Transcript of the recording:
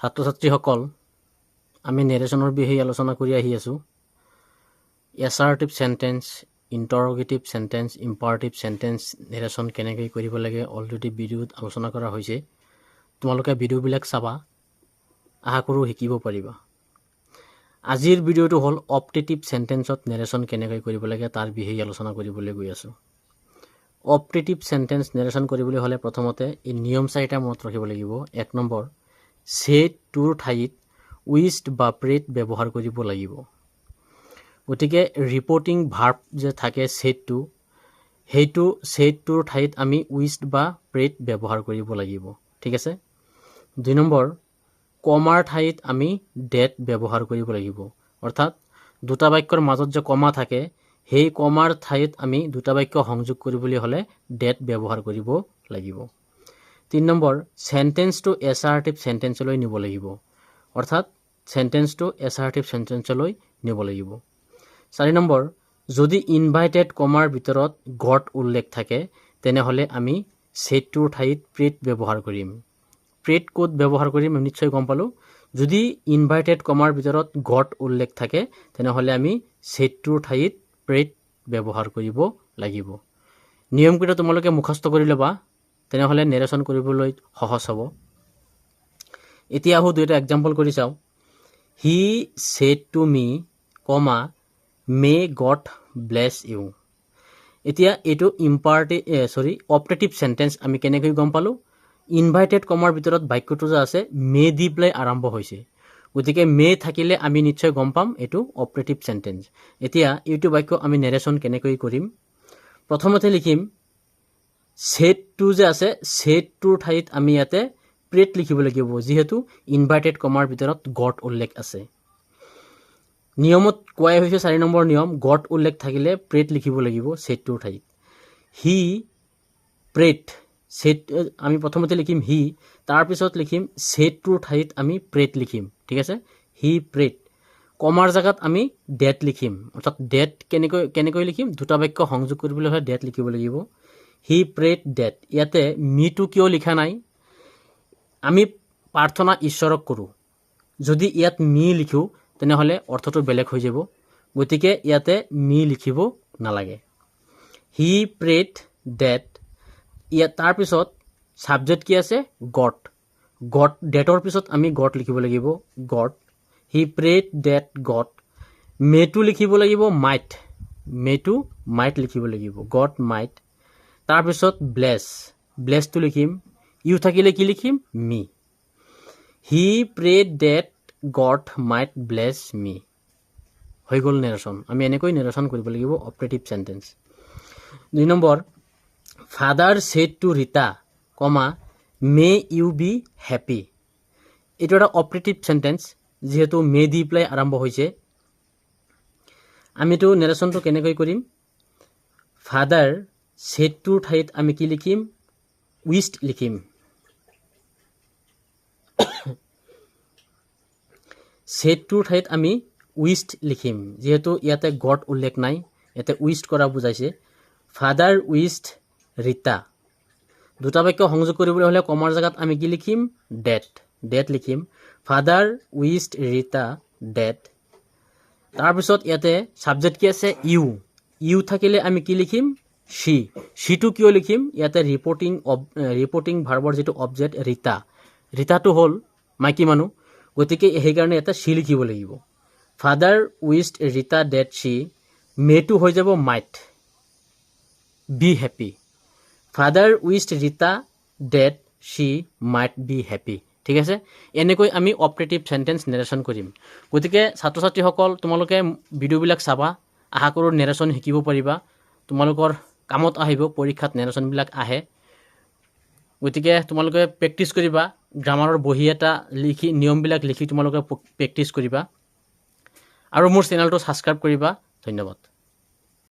ছাত্ৰ ছাত্ৰীসকল আমি নেৰেশ্যনৰ বিষয়ে আলোচনা কৰি আহি আছোঁ। Assertive sentence interrogative sentence imperative sentence narration কেনেকৈ কৰিব লাগে অলৰেডি ভিডিঅ'ত আলোচনা কৰা হৈছে। তোমালোকে ভিডিঅ'বিলাক চাবা, আশা কৰোঁ শিকিব পাৰিবা। আজিৰ ভিডিঅ'টো হ'ল অপটেটিভ চেণ্টেন্সত নেৰেশ্যন কেনেকৈ কৰিব লাগে, তাৰ বিষয়ে আলোচনা কৰিবলৈ গৈ আছোঁ। অপটেটিভ চেণ্টেন্স নেৰেশ্যন কৰিবলৈ হ'লে প্ৰথমতে এই নিয়ম চাৰিটা মনত ৰাখিব লাগিব। এক নম্বৰ ছেট টুৰ ঠাইত উইষ্ট বা প্ৰেট ব্যৱহাৰ কৰিব লাগিব। গতিকে ৰিপৰ্টিং ভাৰ্ব যে থাকে ছেটটো সেইটো ছেটটোৰ ঠাইত আমি উইষ্ট বা প্ৰেট ব্যৱহাৰ কৰিব লাগিব। ঠিক আছে? দুই নম্বৰ কমাৰ ঠাইত আমি ডেট ব্যৱহাৰ কৰিব লাগিব। অৰ্থাৎ দুটা বাক্যৰ মাজত যে কমা থাকে সেই কমাৰ ঠাইত আমি দুটা বাক্য সংযোগ কৰিবলৈ হ'লে ডেট ব্যৱহাৰ কৰিব লাগিব। তিনি নম্বৰ চেণ্টেন্সটো এছাৰটিভ চেণ্টেন্সলৈ নিব লাগিব। অৰ্থাৎ চেণ্টেন্সটো এছাৰটিভ চেণ্টেন্সলৈ নিব লাগিব। চাৰি নম্বৰ, যদি ইনভাইটেড কমাৰ ভিতৰত গড উল্লেখ থাকে, তেনেহ'লে আমি ছেটটোৰ ঠাইত প্ৰেট ব্যৱহাৰ কৰিম। প্ৰেট ক'ত ব্যৱহাৰ কৰিম নিশ্চয় গম পালোঁ। যদি ইনভাইটেড কমাৰ ভিতৰত গড উল্লেখ থাকে, তেনেহ'লে আমি ছেটটোৰ ঠাইত প্ৰেট ব্যৱহাৰ কৰিব লাগিব। নিয়মকেইটা তোমালোকে মুখস্থ কৰি ল'বা। তেনেহ'লে নেৰেশ্যন কৰিবলৈ সহজ হ'ব। এতিয়া আহোঁ দুয়োটা এক্সাম্পল কৰি চাওঁ। He said to me comma may God bless you এতিয়া এইটো ইম্পাৰ্টি চৰি অপটেটিভ চেণ্টেন্স আমি কেনেকৈ গম পালোঁ? ইনভাইটেড কমাৰ ভিতৰত বাক্যটো যে আছে মে দি পেলাই আৰম্ভ হৈছে। গতিকে মে থাকিলে আমি নিশ্চয় গম পাম এইটো অপাৰেটিভ চেণ্টেন্স এতিয়া এইটো বাক্য আমি নেৰেশ্যন কেনেকৈ কৰিম? প্ৰথমতে লিখিম ছেটটো যে আছে ছেটটোৰ ঠাইত আমি ইয়াতে প্ৰেট লিখিব লাগিব, যিহেতু ইনভাৰ্টেড কমাৰ ভিতৰত গড উল্লেখ আছে। নিয়মত কোৱাই হৈছে চাৰি নম্বৰ নিয়ম গড উল্লেখ থাকিলে প্ৰেট লিখিব লাগিব ছেটটোৰ ঠাইত। হি প্ৰেট ছেট আমি প্ৰথমতে লিখিম হি তাৰপিছত লিখিম ছেটটোৰ ঠাইত আমি প্ৰেট লিখিম, ঠিক আছে? হি প্ৰেট কমাৰ জেগাত আমি ডেট লিখিম। অৰ্থাৎ ডেট কেনেকৈ কেনেকৈ লিখিম? দুটা বাক্য সংযোগ কৰিবলৈ হ'লে ডেট লিখিব লাগিব। হি প্ৰেট ডেট ইয়াতে মিটো কিয় লিখা নাই? আমি প্ৰাৰ্থনা ঈশ্বৰক কৰোঁ। যদি ইয়াত মি লিখোঁ তেনেহ'লে অৰ্থটো বেলেগ হৈ যাব। গতিকে ইয়াতে মি লিখিব নালাগে। হি প্ৰেট ডেট ইয়াত তাৰপিছত ছাবজেক্ট কি আছে? গড গড ডেটৰ পিছত আমি গড লিখিব লাগিব। God he prayed that God মেটো লিখিব লাগিব মাইট মেটো মাইট লিখিব লাগিব। গড মাইট তাৰপিছত ব্লেছ ব্লেছটো লিখিম ইউ থাকিলে কি লিখিম? Me he prayed that God might bless me হৈ গ'ল নেৰেশ্যন আমি এনেকৈ নেৰেশ্যন কৰিব লাগিব অপাৰেটিভ চেণ্টেন্স দুই number father said to Rita comma may you be happy এইটো এটা অপাৰেটিভ চেণ্টেন্স যিহেতু মে দি পেলাই আৰম্ভ হৈছে। আমিতো নেৰেশ্যনটো কেনেকৈ কৰিম? ফাদাৰ ছেটটোৰ ঠাইত আমি কি লিখিম? উইষ্ট লিখিম। ছেটটোৰ ঠাইত আমি উইষ্ট লিখিম, যিহেতু ইয়াতে গড উল্লেখ নাই, ইয়াতে উইষ্ট কৰা বুজাইছে। ফাদাৰ উইষ্ট ৰীতা দুটা বাক্য সংযোগ কৰিবলৈ হ'লে কমাৰ জেগাত আমি কি লিখিম? ডেট ডেট লিখিম। ফাদাৰ উইষ্ট ৰীতা ডেট তাৰপিছত ইয়াতে ছাবজেক্ট কি আছে? ইউ ইউ থাকিলে আমি কি লিখিম? চি চিটো কিয় লিখিম? ইয়াতে ৰিপৰ্টিং অব ৰিপৰ্টিং ভাৰ্বৰ যিটো অবজেক্ট ৰীতা ৰীতাটো হ'ল মাইকী মানুহ, গতিকে সেইকাৰণে ইয়াতে চি লিখিব লাগিব। Father wished Rita that she মেটো হৈ যাব might be happy father wished Rita that she might be happy ঠিক আছে? এনেকৈ আমি অপাৰেটিভ চেণ্টেন্স নেৰেশ্যন কৰিম। গতিকে ছাত্ৰ ছাত্ৰীসকল তোমালোকে ভিডিঅ'বিলাক চাবা। আশা কৰোঁ নেৰেশ্যন শিকিব পাৰিবা। তোমালোকৰ কামত আহিব পৰীক্ষাত নেৰেশ্যনবিলাক আহে। গতিকে তোমালোকে প্ৰেক্টিছ কৰিবা গ্ৰামাৰৰ বহী এটা লিখি নিয়মবিলাক লিখি তোমালোকে প্ৰেক্টিছ কৰিবা। আৰু মোৰ চেনেলটো ছাবস্ক্ৰাইব কৰিবা। ধন্যবাদ।